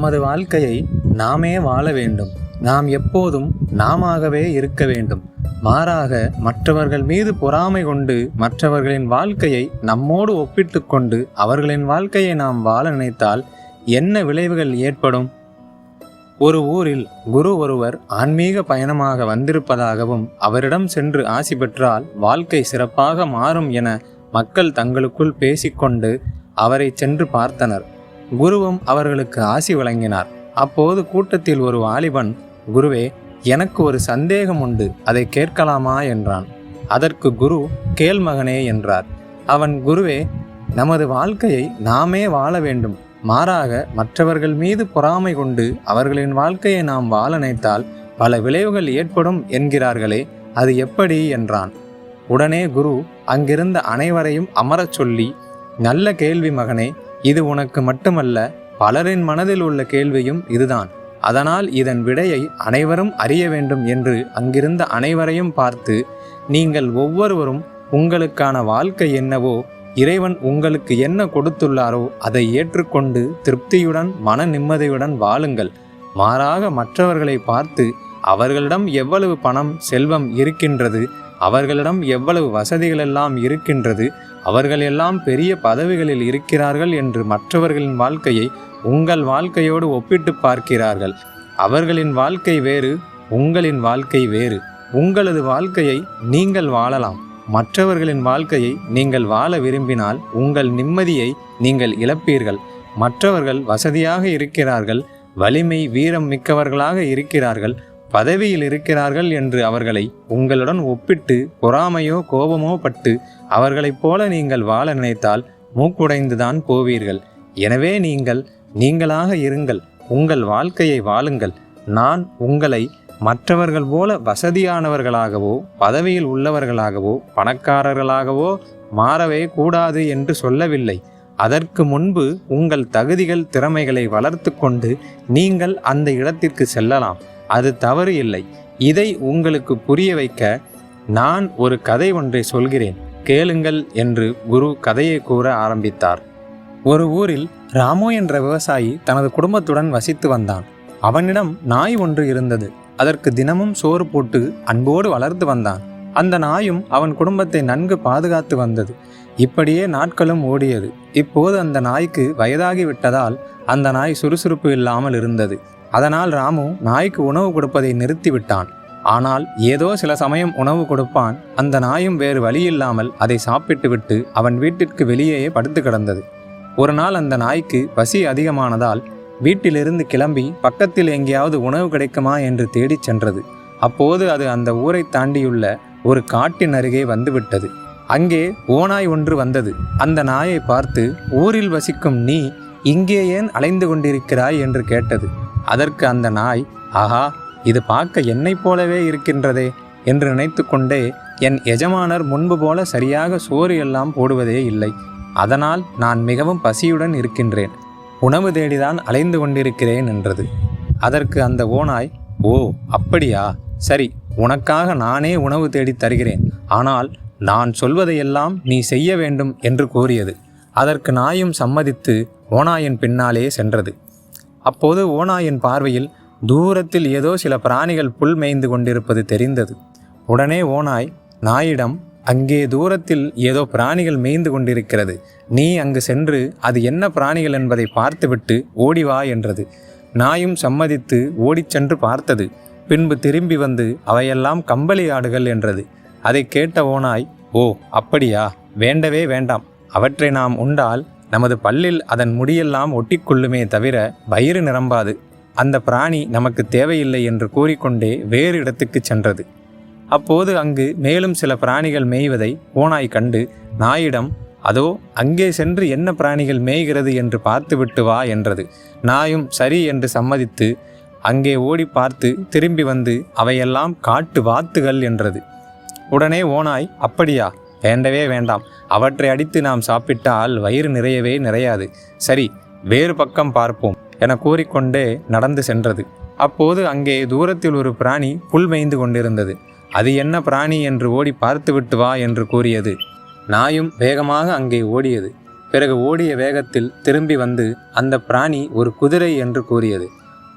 நமது வாழ்க்கையை நாமே வாழ வேண்டும். நாம் எப்போதும் நாமாகவே இருக்க வேண்டும். மாறாக மற்றவர்கள் மீது பொறாமை கொண்டு மற்றவர்களின் வாழ்க்கையை நம்மோடு ஒப்பிட்டு கொண்டு அவர்களின் வாழ்க்கையை நாம் வாழ நினைத்தால் என்ன விளைவுகள் ஏற்படும்? ஒரு ஊரில் குரு ஒருவர் ஆன்மீக பயணமாக வந்திருப்பதாகவும் அவரிடம் சென்று ஆசி பெற்றால் வாழ்க்கை சிறப்பாக மாறும் என மக்கள் தங்களுக்குள் பேசிக்கொண்டு அவரை சென்று பார்த்தனர். குருவும் அவர்களுக்கு ஆசி வழங்கினார். அப்போது கூட்டத்தில் ஒரு வாலிபன் குருவே எனக்கு ஒரு சந்தேகம் உண்டு அதை கேட்கலாமா? என்றான். அதற்கு குரு கேள் மகனே என்றார். அவன் குருவே நமது வாழ்க்கையை நாமே வாழ வேண்டும். மாறாக மற்றவர்கள் மீது பொறாமை கொண்டு அவர்களின் வாழ்க்கையை நாம் வாழ நினைத்தால் பல விளைவுகள் ஏற்படும் என்கிறார்களே அது எப்படி? என்றான். உடனே குரு அங்கிருந்த அனைவரையும் அமரச் சொல்லி நல்ல கேள்வி மகனே இது உனக்கு மட்டுமல்ல பலரின் மனதில் உள்ள கேள்வியும் இதுதான். அதனால் இதன் விடையை அனைவரும் அறிய வேண்டும் என்று அங்கிருந்த அனைவரையும் பார்த்து நீங்கள் ஒவ்வொருவரும் உங்களுக்கான வாழ்க்கை என்னவோ இறைவன் உங்களுக்கு என்ன கொடுத்துள்ளாரோ அதை ஏற்றுக்கொண்டு திருப்தியுடன் மன நிம்மதியுடன் வாழுங்கள். மாறாக மற்றவர்களை பார்த்து அவர்களிடம் எவ்வளவு பணம் செல்வம் இருக்கின்றது அவர்களிடம் எவ்வளவு வசதிகளெல்லாம் இருக்கின்றது அவர்கள் எல்லாம் பெரிய பதவிகளில் இருக்கிறார்கள் என்று மற்றவர்களின் வாழ்க்கையை உங்கள் வாழ்க்கையோடு ஒப்பிட்டு பார்க்கிறார்கள். அவர்களின் வாழ்க்கை வேறு உங்களின் வாழ்க்கை வேறு. உங்களது வாழ்க்கையை நீங்கள் வாழலாம். மற்றவர்களின் வாழ்க்கையை நீங்கள் வாழ விரும்பினால் உங்கள் நிம்மதியை நீங்கள் இழப்பீர்கள். மற்றவர்கள் வசதியாக இருக்கிறார்கள் வலிமை வீரம் மிக்கவர்களாக இருக்கிறார்கள். பதவியில் இருக்கிறார்கள் என்று அவர்களை உங்களுடன் ஒப்பிட்டு பொறாமையோ கோபமோ பட்டு அவர்களைப் போல நீங்கள் வாழ நினைத்தால் மூக்குடைந்துதான் போவீர்கள். எனவே நீங்கள் நீங்களாக இருங்கள் உங்கள் வாழ்க்கையை வாழுங்கள். நான் உங்களை மற்றவர்கள் போல வசதியானவர்களாகவோ பதவியில் உள்ளவர்களாகவோ பணக்காரர்களாகவோ மாறவே கூடாது என்று சொல்லவில்லை. அதற்கு முன்பு உங்கள் தகுதிகள் திறமைகளை வளர்த்து கொண்டு நீங்கள் அந்த இடத்திற்கு செல்லலாம். அது தவறு இல்லை. இதை உங்களுக்கு புரிய வைக்க நான் ஒரு கதை ஒன்றை சொல்கிறேன். கேளுங்கள் என்று குரு கதையை கூற ஆரம்பித்தார். ஒரு ஊரில் ராமு என்ற விவசாயி தனது குடும்பத்துடன் வசித்து வந்தான். அவனிடம் நாய் ஒன்று இருந்தது. அதற்கு தினமும் சோறு போட்டு அன்போடு வளர்த்து வந்தான். அந்த நாயும் அவன் குடும்பத்தை நன்கு பாதுகாத்து வந்தது. இப்படியே நாட்களும் ஓடியது. இப்போது அந்த நாய்க்கு வயதாகி விட்டதால் அந்த நாய் சுறுசுறுப்பு இல்லாமல் இருந்தது. அதனால் ராமு நாய்க்கு உணவு கொடுப்பதை நிறுத்திவிட்டான். ஆனால் ஏதோ சில சமயம் உணவு கொடுப்பான். அந்த நாயும் வேறு வழியில்லாமல் அதை சாப்பிட்டுவிட்டு அவன் வீட்டிற்கு வெளியேயே படுத்து கிடந்தது. ஒரு நாள் அந்த நாய்க்கு பசி அதிகமானதால் வீட்டிலிருந்து கிளம்பி பக்கத்தில் எங்கேயாவது உணவு கிடைக்குமா என்று தேடிச் சென்றது. அப்போது அது அந்த ஊரை தாண்டியுள்ள ஒரு காட்டின் அருகே வந்துவிட்டது. அங்கே ஓநாய் ஒன்று வந்தது. அந்த நாயை பார்த்து ஊரில் வசிக்கும் நீ இங்கே ஏன் அலைந்து கொண்டிருக்கிறாய்? என்று கேட்டது. அதற்கு அந்த நாய் ஆஹா இது பார்க்க என்னைப் போலவே இருக்கின்றதே என்று நினைத்து கொண்டே என் எஜமானர் முன்பு போல சரியாக சோறு எல்லாம் போடுவதே இல்லை. அதனால் நான் மிகவும் பசியுடன் இருக்கின்றேன். உணவு தேடிதான் அலைந்து கொண்டிருக்கிறேன் என்றது. அதற்கு அந்த ஓநாய் ஓ அப்படியா? சரி உனக்காக நானே உணவு தேடித் தருகிறேன். ஆனால் நான் சொல்வதையெல்லாம் நீ செய்ய வேண்டும் என்று கூறியது. அதற்கு நாயும் சம்மதித்து ஓநாயின் பின்னாலே சென்றது. அப்போது ஓநாயின் பார்வையில் தூரத்தில் ஏதோ சில பிராணிகள் புல் மேய்ந்து கொண்டிருப்பது தெரிந்தது. உடனே ஓநாய் நாயிடம் அங்கே தூரத்தில் ஏதோ பிராணிகள் மேய்ந்து கொண்டிருக்கிறது. நீ அங்கு சென்று அது என்ன பிராணிகள் என்பதை பார்த்துவிட்டு ஓடி வா என்றது. நாயும் சம்மதித்து ஓடிச் சென்று பார்த்தது. பின்பு திரும்பி வந்து அவையெல்லாம் கம்பளி ஆடுகள் என்றது. அதை கேட்ட ஓனாய் ஓ அப்படியா? வேண்டவே வேண்டாம். அவற்றை நாம் உண்டால் நமது பல்லில் அதன் முடியெல்லாம் ஒட்டிக்கொள்ளுமே தவிர வயிறு நிரம்பாது. அந்த பிராணி நமக்கு தேவையில்லை என்று கூறிக்கொண்டே வேறு இடத்துக்கு சென்றது. அப்போது அங்கு மேலும் சில பிராணிகள் மேய்வதை ஓனாய் கண்டு நாயிடம் அதோ அங்கே சென்று என்ன பிராணிகள் மேய்கிறது என்று பார்த்துவிட்டு வா என்றது. நாயும் சரி என்று சம்மதித்து அங்கே ஓடி பார்த்து திரும்பி வந்து அவையெல்லாம் காட்டு வாத்துகள் என்றது. உடனே ஓனாய் அப்படியா? வேண்டவே வேண்டாம். அவற்றை அடித்து நாம் சாப்பிட்டால் வயிறு நிறையவே நிறையாது. சரி வேறு பக்கம் பார்ப்போம் என கூறிக்கொண்டே நடந்து சென்றது. அப்போது அங்கே தூரத்தில் ஒரு பிராணி புல் மேய்ந்து கொண்டிருந்தது. அது என்ன பிராணி என்று ஓடி பார்த்துவிட்டு வா என்று கூறியது. நாயும் வேகமாக அங்கே ஓடியது. பிறகு ஓடிய வேகத்தில் திரும்பி வந்து அந்த பிராணி ஒரு குதிரை என்று கூறியது.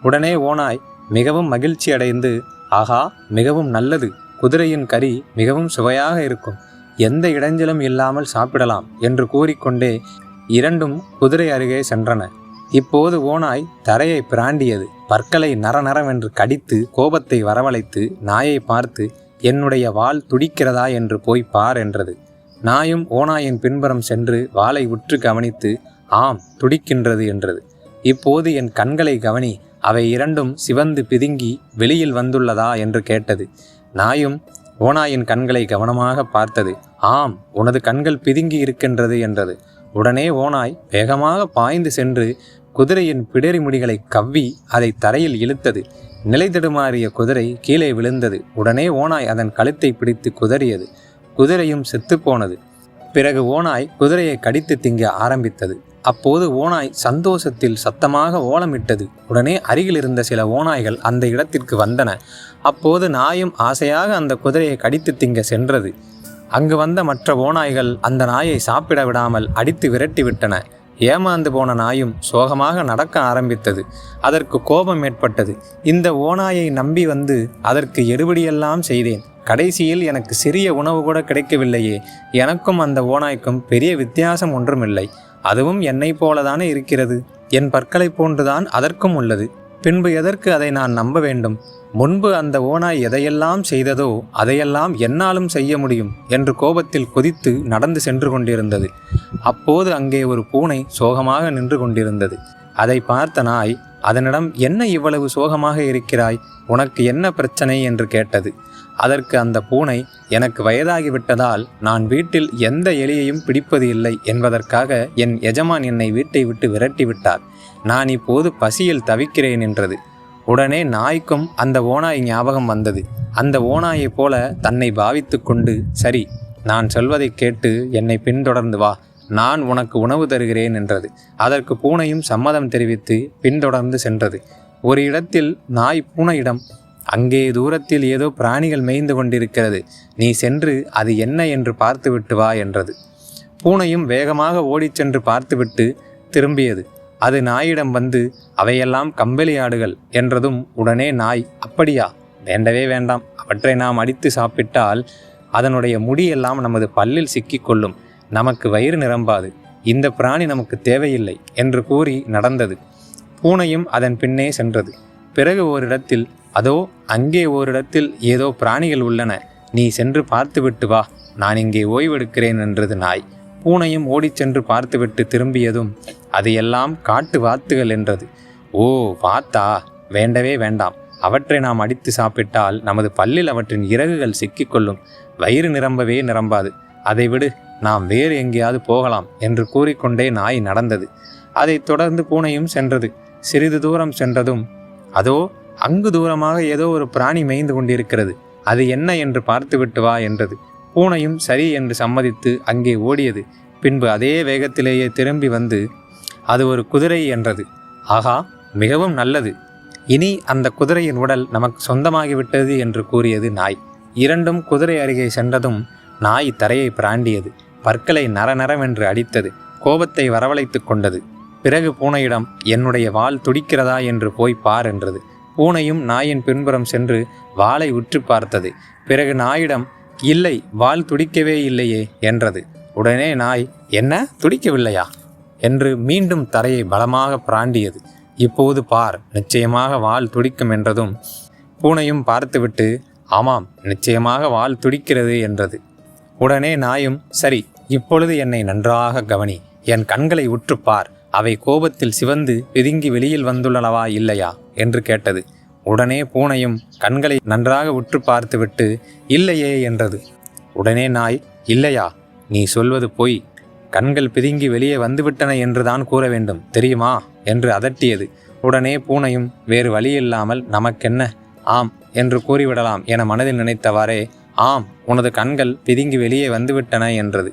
உடனே ஓனாய் மிகவும் மகிழ்ச்சி அடைந்து ஆகா மிகவும் நல்லது. குதிரையின் கறி மிகவும் சுவையாக இருக்கும். எந்த இடைஞ்சலும் இல்லாமல் சாப்பிடலாம் என்று கூறிக்கொண்டே இரண்டும் குதிரை அருகே சென்றன. இப்போது ஓனாய் தரையை பிராண்டியது. பற்களை நரநரவென்று கடித்து கோபத்தை வரவழைத்து நாயை பார்த்து என்னுடைய வால் துடிக்கிறதா என்று போய் பார் என்றது. நாயும் ஓனாயின் பின்புறம் சென்று வாளை உற்று கவனித்து ஆம் துடிக்கின்றது என்றது. இப்போது என் கண்களை கவனி அவை இரண்டும் சிவந்து பிதுங்கி வெளியில் வந்துள்ளதா என்று கேட்டது. நாயும் ஓநாயின் கண்களை கவனமாக பார்த்தது. ஆம் உனது கண்கள் பிதுங்கி இருக்கின்றது என்றது. உடனே ஓனாய் வேகமாக பாய்ந்து சென்று குதிரையின் பிடரி முடிகளை கவ்வி அதை தரையில் இழுத்தது. நிலை தடுமாறிய குதிரை கீழே விழுந்தது. உடனே ஓனாய் அதன் கழுத்தை பிடித்து குதறியது. குதிரையும் செத்துப்போனது பிறகு ஓனாய் குதிரையை கடித்து திங்க ஆரம்பித்தது. அப்போது ஓனாய் சந்தோஷத்தில் சத்தமாக ஓலமிட்டது. உடனே அருகில் இருந்த சில ஓநாய்கள் அந்த இடத்திற்கு வந்தன. அப்போது நாயும் ஆசையாக அந்த குதிரையை கடித்து திங்க சென்றது. அங்கு வந்த மற்ற ஓநாய்கள் அந்த நாயை சாப்பிட விடாமல் அடித்து விரட்டி விட்டன. ஏமாந்து போன நாயும் சோகமாக நடக்க ஆரம்பித்தது. அதற்கு கோபம் ஏற்பட்டது. இந்த ஓநாயை நம்பி வந்து அதற்கு எடுபடியெல்லாம் செய்தேன். கடைசியில் எனக்கு சிறிய உணவு கூட கிடைக்கவில்லையே. எனக்கும் அந்த ஓநாய்க்கும் பெரிய வித்தியாசம் ஒன்றுமில்லை. அதுவும் என்னை போலதானே இருக்கிறது. என் பற்களை போன்றுதான் அதற்கும் உள்ளது. பின்பு எதற்கு அதை நான் நம்ப வேண்டும்? முன்பு அந்த ஓனாய் எதையெல்லாம் செய்ததோ அதையெல்லாம் என்னாலும் செய்ய முடியும் என்று கோபத்தில் கொதித்து நடந்து சென்று கொண்டிருந்தது. அப்போது அங்கே ஒரு பூனை சோகமாக நின்று கொண்டிருந்தது. அதை பார்த்த நாய் அதனிடம் என்ன இவ்வளவு சோகமாக இருக்கிறாய்? உனக்கு என்ன பிரச்சனை? என்று கேட்டது. அதற்கு அந்த பூனை எனக்கு வயதாகிவிட்டதால் நான் வீட்டில் எந்த எலியையும் பிடிப்பது இல்லை என்பதற்காக என் எஜமான் என்னை வீட்டை விட்டு விரட்டி விட்டார் நான் இப்போது பசியில் தவிக்கிறேன் என்றது. உடனே நாய்க்கும் அந்த ஓனாய் ஞாபகம் வந்தது. அந்த ஓனாயைப் போல தன்னை பாவித்து கொண்டு சரி நான் சொல்வதை கேட்டு என்னை பின்தொடர்ந்து வா. நான் உனக்கு உணவு தருகிறேன் என்றது. அதற்கு பூனையும் சம்மதம் தெரிவித்து பின்தொடர்ந்து சென்றது. ஒரு இடத்தில் நாய் பூனையிடம் அங்கே தூரத்தில் ஏதோ பிராணிகள் மேய்ந்து கொண்டிருக்கிறது. நீ சென்று அது என்ன என்று பார்த்துவிட்டு வா என்றது. பூனையும் வேகமாக ஓடிச் சென்று பார்த்துவிட்டு திரும்பியது. அது நாயிடம் வந்து அவையெல்லாம் கம்பளி ஆடுகள் என்றதும் உடனே நாய் அப்படியா? வேண்டவே வேண்டாம். அவற்றை நாம் அடித்து சாப்பிட்டால் அதனுடைய முடியெல்லாம் நமது பல்லில் சிக்கிக்கொள்ளும் நமக்கு வயிறு நிரம்பாது. இந்த பிராணி நமக்கு தேவையில்லை என்று கூறி நடந்தது. பூனையும் அதன் பின்னே சென்றது. பிறகு ஓரிடத்தில் அதோ அங்கே ஓரிடத்தில் ஏதோ பிராணிகள் உள்ளன. நீ சென்று பார்த்துவிட்டு வா. நான் இங்கே ஓய்வெடுக்கிறேன் என்றது நாய். பூனையும் ஓடிச் சென்று பார்த்துவிட்டு திரும்பியதும் அது எல்லாம் காட்டு வாத்துகள் என்றது. ஓ வாத்தா! வேண்டவே வேண்டாம். அவற்றை நாம் அடித்து சாப்பிட்டால் நமது பல்லில் அவற்றின் இறகுகள் சிக்கிக்கொள்ளும். வயிறு நிரம்பவே நிரம்பாது. அதை விடு நாம் வேறு எங்கேயாவது போகலாம் என்று கூறிக்கொண்டே நாய் நடந்தது. அதைத் தொடர்ந்து பூனையும் சென்றது. சிறிது தூரம் சென்றதும் அதோ அங்கு தூரமாக ஏதோ ஒரு பிராணி மேய்ந்து கொண்டிருக்கிறது. அது என்ன என்று பார்த்துவிட்டு வா என்றது. பூனையும் சரி என்று சம்மதித்து அங்கே ஓடியது. பின்பு அதே வேகத்திலேயே திரும்பி வந்து அது ஒரு குதிரை என்றது. ஆகா மிகவும் நல்லது. இனி அந்த குதிரையின் உடல் நமக்கு சொந்தமாகிவிட்டது என்று கூறியது நாய். இரண்டும் குதிரை அருகே சென்றதும் நாய் தரையை பிராண்டியது. பற்களை நரநரவென்று அடித்தது. கோபத்தை வரவழைத்து கொண்டது. பிறகு பூனையிடம் என்னுடைய வால் துடிக்கிறதா? என்று போய் பார் என்றது. பூனையும் நாயின் பின்புறம் சென்று வாளை உற்று பார்த்தது. பிறகு நாயிடம் இல்லை வால் துடிக்கவே இல்லையே என்றது. உடனே நாய் என்ன துடிக்கவில்லையா? என்று மீண்டும் தரையை பலமாக பிராண்டியது. இப்போது பார் நிச்சயமாக வால் துடிக்கும் என்றதும் பூனையும் பார்த்துவிட்டு ஆமாம் நிச்சயமாக வால் துடிக்கிறது என்றது. உடனே நாயும் சரி இப்பொழுது என்னை நன்றாக கவனி என் கண்களை உற்றுப்பார் அவை கோபத்தில் சிவந்து பிதுங்கி வெளியில் வந்துள்ளனவா இல்லையா? என்று கேட்டது. உடனே பூனையும் கண்களை நன்றாக உற்று பார்த்துவிட்டு இல்லையே என்றது. உடனே நாய் இல்லையா நீ சொல்வது பொய். கண்கள் பிதுங்கி வெளியே வந்துவிட்டன என்றுதான் கூற வேண்டும் தெரியுமா? என்று அதட்டியது. உடனே பூனையும் வேறு வழியில்லாமல் நமக்கென்ன? ஆம் என்று கூறிவிடலாம் என மனதில் நினைத்தவாறே ஆம் உனது கண்கள் பிதுங்கி வெளியே வந்துவிட்டன என்றது.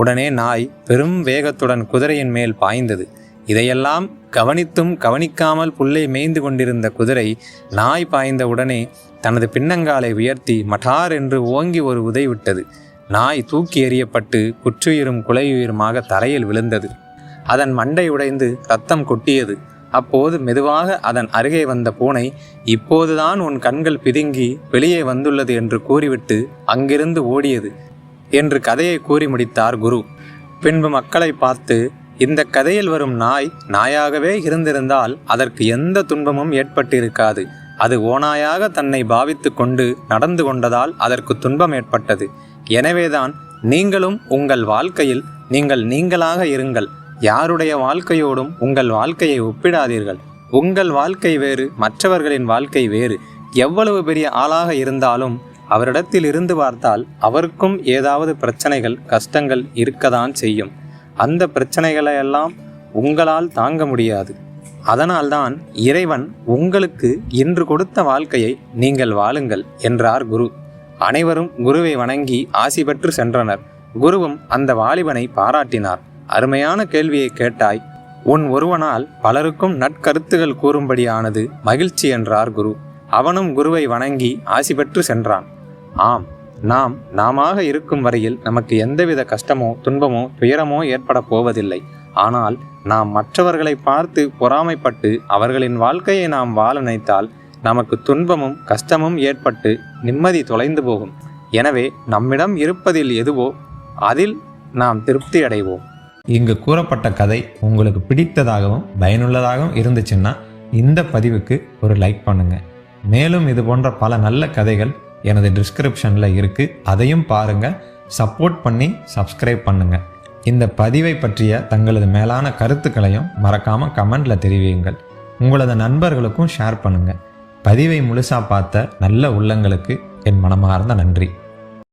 உடனே நாய் பெரும் வேகத்துடன் குதிரையின் மேல் பாய்ந்தது. இதையெல்லாம் கவனித்தும் கவனிக்காமல் புல்லை மேய்ந்து கொண்டிருந்த குதிரை நாய் பாய்ந்த உடனே தனது பின்னங்காலை உயர்த்தி மட்டார் என்று ஓங்கி ஒரு உதை விட்டது. நாய் தூக்கி எறியப்பட்டு குற்றுயிரும் குலையுயிருமாக தரையில் விழுந்தது. அதன் மண்டை உடைந்து ரத்தம் கொட்டியது. அப்போது மெதுவாக அதன் அருகே வந்த பூனை இப்போதுதான் உன் கண்கள் பிதுங்கி வெளியே வந்துள்ளது என்று கூறிவிட்டு அங்கிருந்து ஓடியது. என்று கதையை கூறி முடித்தார் குரு. பின்பு மக்களை பார்த்து இந்த கதையில் வரும் நாய் நாயாகவே இருந்திருந்தால் அதற்கு எந்த துன்பமும் ஏற்பட்டிருக்காது. அது ஓநாயாக தன்னை பாவித்து கொண்டு நடந்து கொண்டதால் அதற்கு துன்பம் ஏற்பட்டது. எனவேதான் நீங்களும் உங்கள் வாழ்க்கையில் நீங்கள் நீங்களாக இருங்கள். யாருடைய வாழ்க்கையோடும் உங்கள் வாழ்க்கையை ஒப்பிடாதீர்கள். உங்கள் வாழ்க்கை வேறு மற்றவர்களின் வாழ்க்கை வேறு. எவ்வளவு பெரிய ஆளாக இருந்தாலும் அவரிடத்தில் இருந்து பார்த்தால் அவருக்கும் ஏதாவது பிரச்சனைகள் கஷ்டங்கள் இருக்கதான் செய்யும். அந்த பிரச்சனைகளை எல்லாம் உங்களால் தாங்க முடியாது. அதனால்தான் இறைவன் உங்களுக்கு இன்று கொடுத்த வாழ்க்கையை நீங்கள் வாழுங்கள் என்றார் குரு. அனைவரும் குருவை வணங்கி ஆசி பெற்று சென்றனர். குருவும் அந்த வாலிபனை பாராட்டினார். அருமையான கேள்வியை கேட்டாய் உன் ஒருவனால் பலருக்கும் நற்கருத்துகள் கூறும்படியானது மகிழ்ச்சி என்றார் குரு. அவனும் குருவை வணங்கி ஆசி பெற்று சென்றான். ஆம் நாம் நாமாக இருக்கும் வரையில் நமக்கு எந்தவித கஷ்டமோ துன்பமோ துயரமோ ஏற்பட போவதில்லை. ஆனால் நாம் மற்றவர்களை பார்த்து பொறாமைப்பட்டு அவர்களின் வாழ்க்கையை நாம் வாழ நினைத்தால் நமக்கு துன்பமும் கஷ்டமும் ஏற்பட்டு நிம்மதி தொலைந்து போகும். எனவே நம்மிடம் இருப்பதில் எதுவோ அதில் நாம் திருப்தி அடைவோம். இங்கு கூறப்பட்ட கதை உங்களுக்கு பிடித்ததாகவும் பயனுள்ளதாகவும் இருந்துச்சுன்னா இந்த பதிவுக்கு ஒரு லைக் பண்ணுங்க. மேலும் இது போன்ற பல நல்ல கதைகள் எனது டிஸ்கிரிப்ஷனில் இருக்குது அதையும் பாருங்கள் சப்போர்ட் பண்ணி சப்ஸ்கிரைப் பண்ணுங்கள் இந்த பதிவை பற்றிய தங்களது மேலான கருத்துக்களையும் மறக்காமல் கமெண்டில் தெரிவியுங்கள். உங்களது நண்பர்களுக்கும் ஷேர் பண்ணுங்கள் பதிவை முழுசாக பார்த்த நல்ல உள்ளங்களுக்கு என் மனமார்ந்த நன்றி.